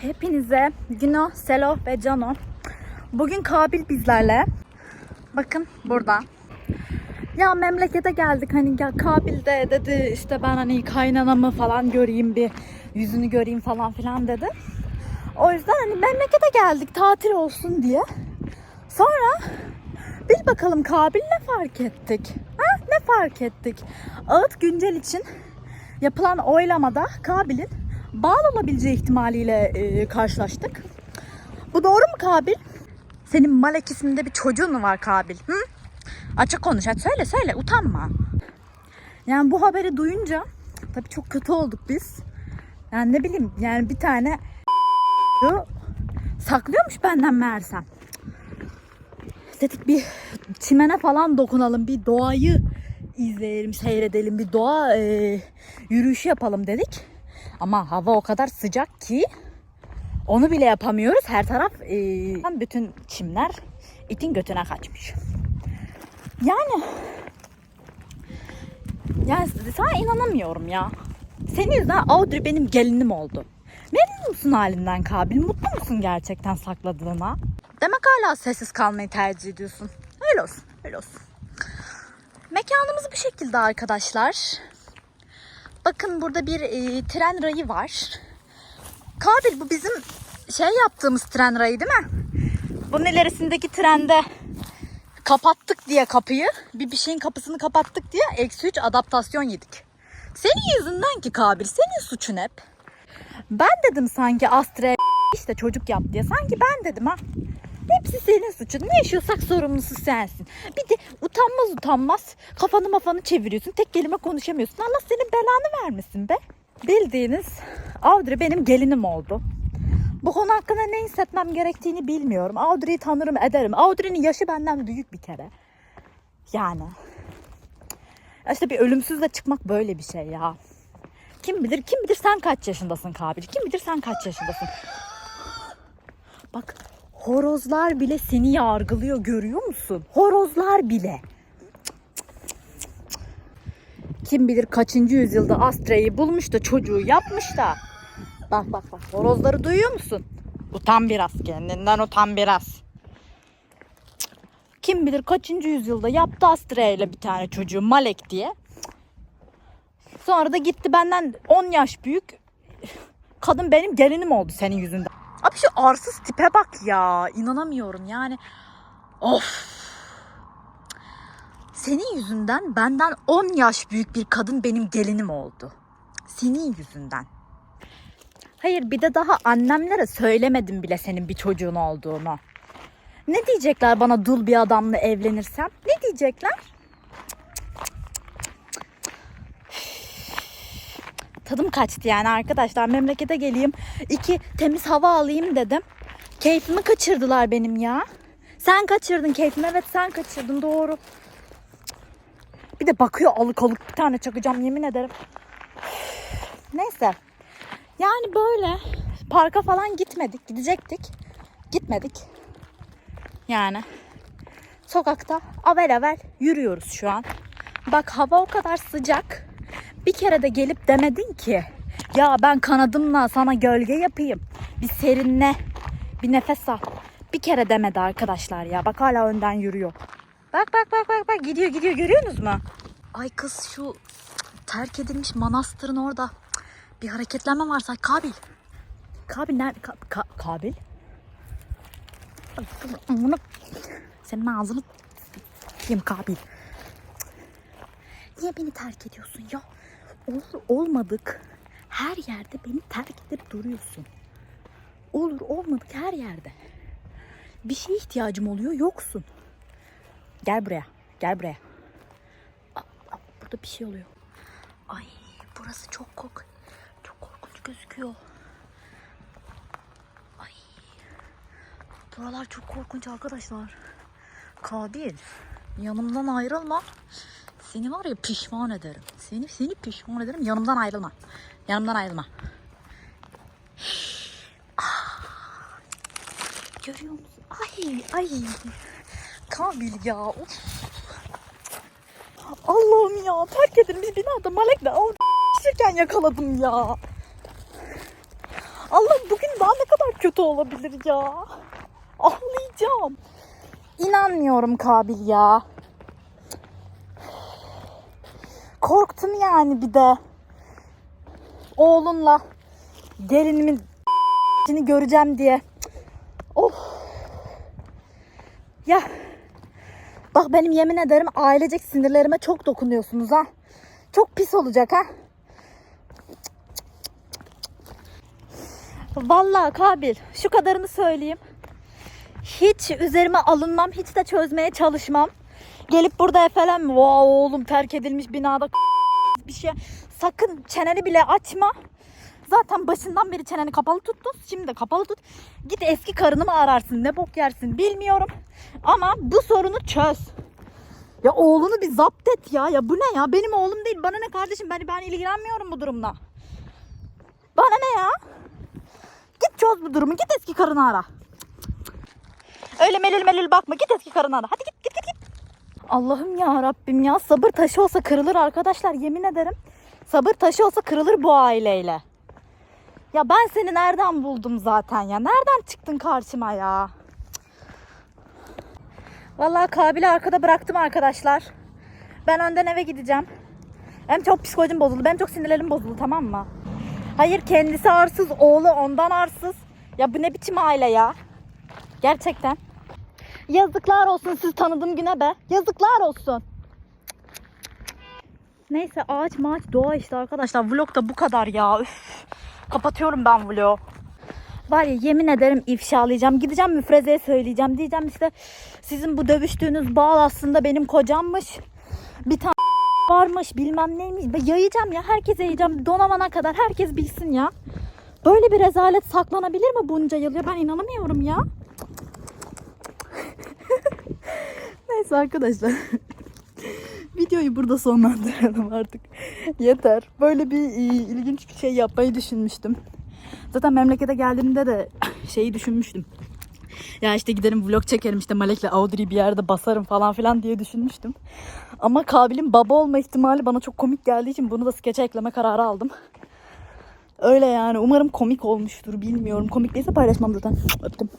Hepinize Güno, Selo ve Cano. Bugün Kabil bizlerle. Bakın burada. Ya memlekete geldik hani ya Kabil de dedi işte ben hani kaynanamı falan göreyim bir yüzünü göreyim falan filan dedi. O yüzden hani memlekete geldik tatil olsun diye. Sonra bil bakalım Kabil ne fark ettik? Ha? Ne fark ettik? Ağıt Güncel için yapılan oylamada Kabil'in bağlı olabileceği ihtimaliyle e, karşılaştık. Bu doğru mu Kabil? Senin Malek isminde bir çocuğun mu var Kabil? Hı? Açık konuş. Hadi söyle söyle. Utanma. Yani bu haberi duyunca tabii çok kötü olduk biz. Yani ne bileyim yani bir tane saklıyormuş benden meğersem. Dedik bir çimene falan dokunalım. Bir doğayı izleyelim, seyredelim. Bir doğa e, yürüyüşü yapalım dedik. Ama hava o kadar sıcak ki onu bile yapamıyoruz. Her taraf e, bütün çimler itin götüne kaçmış. Yani yani sana inanamıyorum ya. Senin yüzünden Audrey benim gelinim oldu. Memnun musun halinden Kabil? Mutlu musun gerçekten sakladığına? Demek hala sessiz kalmayı tercih ediyorsun. Öyle olsun, öyle olsun. Mekanımız bu şekilde arkadaşlar. Bakın burada bir e, tren rayı var. Kabil bu bizim şey yaptığımız tren rayı değil mi? Bunun ilerisindeki trende kapattık diye kapıyı. Bir bir şeyin kapısını kapattık diye eksi 3 adaptasyon yedik. Senin yüzünden ki Kabil. Senin suçun hep. Ben dedim sanki Astre işte çocuk yap diye. Sanki ben dedim ha. Hepsi senin suçun. Ne yaşıyorsak sorumlusu sensin. Bir de utanmaz utanmaz kafanı mafanı çeviriyorsun. Tek kelime konuşamıyorsun. Allah senin belanı vermesin be. Bildiğiniz Audrey benim gelinim oldu. Bu konu hakkında ne hissetmem gerektiğini bilmiyorum. Audrey'i tanırım ederim. Audrey'nin yaşı benden büyük bir kere. Yani. İşte bir ölümsüzle çıkmak böyle bir şey ya. Kim bilir kim bilir sen kaç yaşındasın Kabil? Kim bilir sen kaç yaşındasın? Bak horozlar bile seni yargılıyor görüyor musun? Horozlar bile. Kim bilir kaçıncı yüzyılda Astra'yı bulmuş da çocuğu yapmış da. Bak bak bak horozları duyuyor musun? Utan biraz kendinden utan biraz. Kim bilir kaçıncı yüzyılda yaptı Astra ile bir tane çocuğu Malek diye. Sonra da gitti benden 10 yaş büyük. Kadın benim gelinim oldu senin yüzünden. Arsız tipe bak ya. İnanamıyorum yani. Of. Senin yüzünden benden 10 yaş büyük bir kadın benim gelinim oldu. Senin yüzünden. Hayır bir de daha annemlere söylemedim bile senin bir çocuğun olduğunu. Ne diyecekler bana dul bir adamla evlenirsem? Ne diyecekler? Tadım kaçtı yani arkadaşlar. Memlekete geleyim. iki temiz hava alayım dedim. Keyfimi kaçırdılar benim ya. Sen kaçırdın keyfimi. Evet sen kaçırdın doğru. Bir de bakıyor alık alık bir tane çakacağım yemin ederim. Neyse. Yani böyle parka falan gitmedik. Gidecektik. Gitmedik. Yani sokakta avel avel yürüyoruz şu an. Bak hava o kadar sıcak. Bir kere de gelip demedin ki ya ben kanadımla sana gölge yapayım. Bir serinle. Bir nefes al. Bir kere demedi arkadaşlar ya. Bak hala önden yürüyor. Bak bak bak bak bak gidiyor gidiyor görüyorsunuz mu? Ay kız şu terk edilmiş manastırın orada bir hareketlenme varsa Kabil. Kabil nerede? Ka- Ka- Kabil? Bunu senin ağzını s**eyim Kabil. Niye beni terk ediyorsun ya? Olur olmadık. Her yerde beni terk edip duruyorsun. Olur olmadık her yerde. Bir şeye ihtiyacım oluyor yoksun. Gel buraya. Gel buraya. Aa, aa, burada bir şey oluyor. Ay burası çok kork çok korkunç gözüküyor. Ay. Buralar çok korkunç arkadaşlar. Kabil yanımdan ayrılma. Seni var ya pişman ederim. Seni seni pişman ederim. Yanımdan ayrılma. Yanımdan ayrılma. Ah. Görüyor musun? Ay ay. Kabil ya. Of. Allah'ım ya. Terk edilmiş binada Malek'le aldı. yakaladım ya. Allah bugün daha ne kadar kötü olabilir ya. Ağlayacağım. İnanmıyorum Kabil ya. Korktum yani bir de. Oğlunla gelinimin göreceğim diye. Of. Ya bak benim yemin ederim ailecek sinirlerime çok dokunuyorsunuz ha. Çok pis olacak ha. Vallahi Kabil şu kadarını söyleyeyim. Hiç üzerime alınmam, hiç de çözmeye çalışmam. Gelip burada efendim wow oğlum terk edilmiş binada bir şey. Sakın çeneni bile açma. Zaten başından beri çeneni kapalı tuttun. Şimdi de kapalı tut. Git eski karını mı ararsın? Ne bok yersin bilmiyorum. Ama bu sorunu çöz. Ya oğlunu bir zapt et ya. Ya bu ne ya? Benim oğlum değil. Bana ne kardeşim? Ben, ben ilgilenmiyorum bu durumla. Bana ne ya? Git çöz bu durumu. Git eski karını ara. Öyle melül melül bakma. Git eski karını ara. Hadi git. Allah'ım ya Rabbim ya. Sabır taşı olsa kırılır arkadaşlar. Yemin ederim. Sabır taşı olsa kırılır bu aileyle. Ya ben seni nereden buldum zaten ya? Nereden çıktın karşıma ya? Vallahi Kabil'i arkada bıraktım arkadaşlar. Ben önden eve gideceğim. Hem çok psikolojim bozuldu. Benim çok sinirlerim bozuldu tamam mı? Hayır kendisi arsız, oğlu ondan arsız. Ya bu ne biçim aile ya? Gerçekten. Yazıklar olsun siz tanıdığım güne be. Yazıklar olsun. Neyse ağaç maaç doğa işte arkadaşlar. Vlog da bu kadar ya. Üf. Kapatıyorum ben vlogu. Var ya yemin ederim ifşalayacağım. Gideceğim müfrezeye söyleyeceğim. Diyeceğim işte sizin bu dövüştüğünüz bal aslında benim kocammış. Bir tane varmış bilmem neymiş. Ben Yayacağım ya herkese yayacağım. Donamana kadar herkes bilsin ya. Böyle bir rezalet saklanabilir mi bunca yıl ya? Ben inanamıyorum ya. Neyse arkadaşlar. Videoyu burada sonlandıralım artık. Yeter. Böyle bir e, ilginç bir şey yapmayı düşünmüştüm. Zaten memlekete geldiğimde de şeyi düşünmüştüm. Ya işte giderim vlog çekerim işte Malek'le Audrey'i bir yerde basarım falan filan diye düşünmüştüm. Ama Kabil'in baba olma ihtimali bana çok komik geldiği için bunu da skeçe ekleme kararı aldım. Öyle yani. Umarım komik olmuştur. Bilmiyorum. Komik değilse paylaşmam zaten. Öptüm.